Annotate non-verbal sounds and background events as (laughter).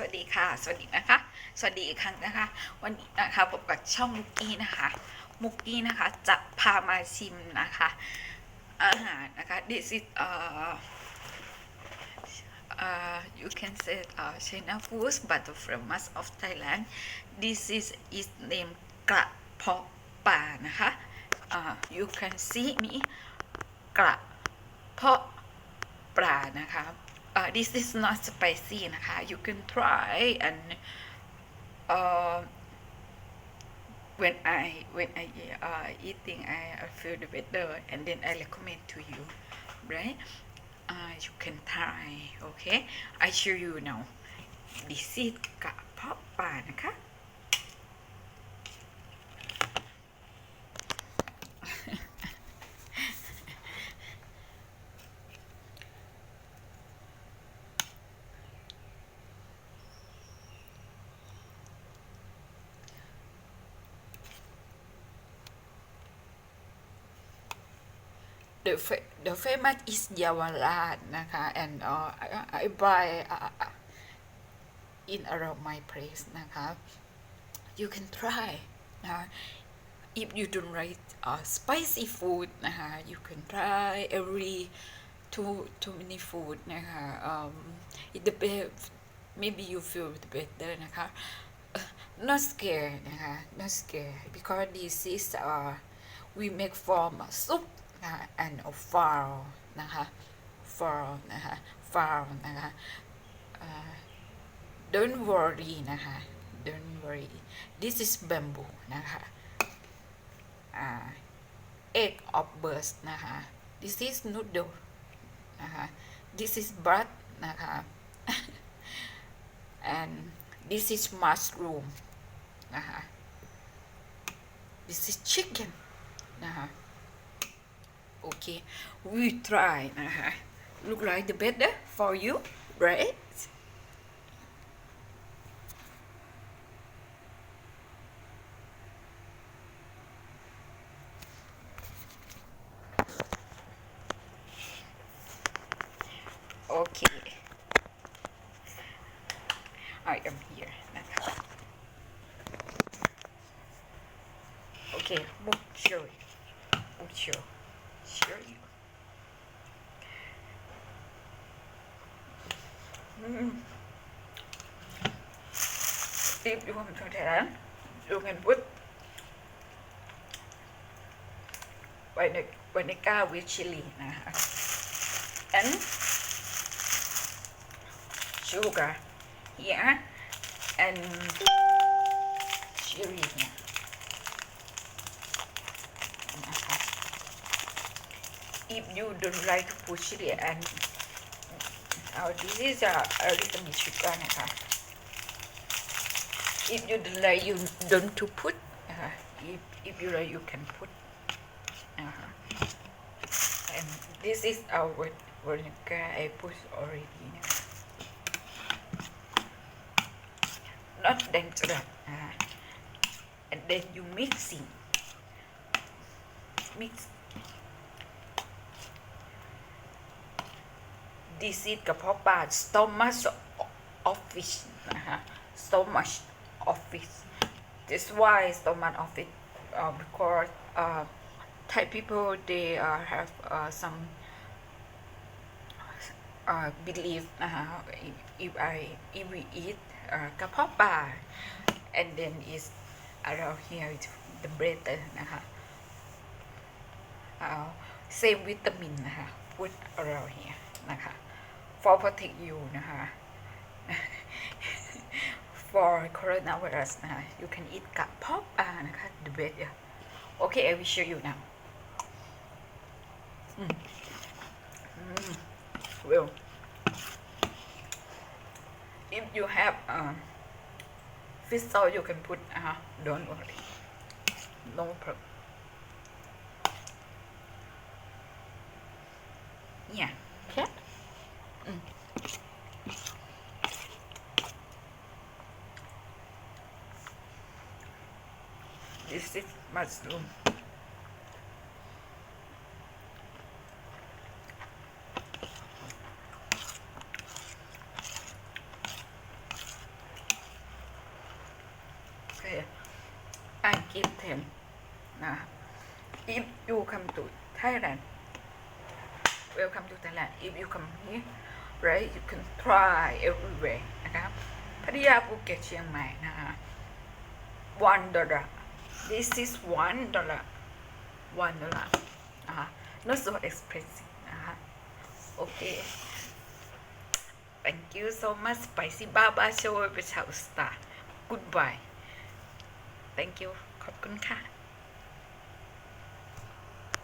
สวัสดีค่ะ สวัสดีนะคะ สวัสดีอีกครั้งนะคะ วันนี้นะคะพบกับช่องมุกกี้นะคะ มุกกี้นะคะจะพามาชิมนะคะ อาหารนะคะ this is uh uh you can say uh China food but from us of Thailand this is is name กระเพาะปลานะคะ uh you can see me กระเพาะปลานะคะ uh, this is not spicy นะคะ you can try and uh, when I when I uh, eating I, I feel the better and then I recommend to you right uh, you can try okay I show you now this is กระเพาะปลานะคะ the fa- the famous is Yawarat นะคะ and uh, I, I buy uh, uh, in around my place นะคะ you can try นะคะ if you don't like uh, spicy food นะคะ you can try every too too many food นะคะ um, it the best maybe you feel the better นะคะ Uh, not scared นะคะ not scared because this is uh, we make from soup นะคะ and of flour นะคะ flour นะคะ flour นะคะ uh, don't worry นะคะ don't worry this is bamboo นะคะ uh, egg of birds นะคะ this is noodle นะคะ this is bread นะคะ (laughs) and this is mushroom นะคะ this is chicken นะคะ okay we try นะคะ look like the better for you right okay I am here นะคะ okay มุกเชยมุกเชย show you Mm. If you want to try you can put vinegar, vinegar with chili นะคะ and sugar here and chili เนี่ยนะคะ if you don't like to put chili and uh, this is a, a little bit sugar นะคะ if you don't like you don't to put นะคะ if if you like you can put นะคะ and this is our vinegar I put already นะคะ not dangerous นะคะ and then you mixing mix this is กระเพาะปลา stomach of fish นะคะ stomach of fish this why stomach of fish uh, because uh, Thai people they uh, have uh, some uh, belief นะคะ if, if I if we eat uh, กระเพาะปลา and then is around here is the better นะคะ uh, same vitamin นะคะ put around here นะคะ for protect you นะคะ (laughs) for coronavirus นะคะ you can eat กระเพาะปลานะคะ the best yeah. okay I will show you now อืมอืม well if you have uh, fish sauce you can put uh, don't worry no problem yeah This is mushroom. Okay, I give them. Now, if you come to Thailand, welcome to Thailand. If you come here, right, you can try everywhere. นะครับพัทยาภูเก็ตเชียงใหม่นะคะ one dollar this is one dollar one dollar นะคะ not so expensive นะคะ okay thank you so much spicy baba show ไปชาวสตาร์ goodbye thank you ขอบคุณค่ะ